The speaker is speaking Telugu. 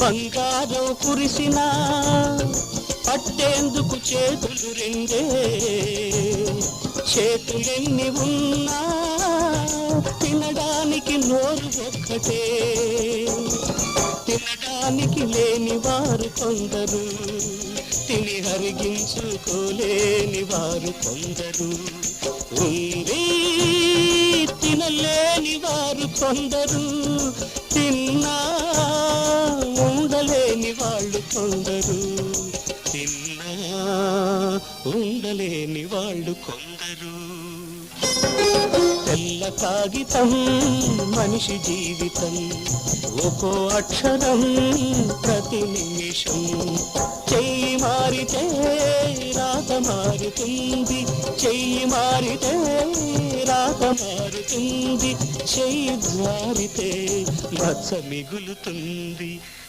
బంగారం కురిసిన పట్టేందుకు చేతులు రెండే. చేతులెన్ని ఉన్నా తినడానికి నోరు ఒక్కటే. తినడానికి లేని వారు కొందరు తిని హరిగించుకోలేని వారు కొందరు. ఉంది తినలేని వారు కొందరు తిన్న కొందరు తిన్నా ఉండలేని వాళ్ళు కొందరు. తెల్ల కాగితం మనిషి జీవితం. ఒక్కో అక్షరం ప్రతి నిమిషం. చెయ్యి మారితే రాత మారుతుంది. చెయ్యి మారితే రాత మారుతుంది. చెయ్యి జారితే మచ్చ మిగులుతుంది.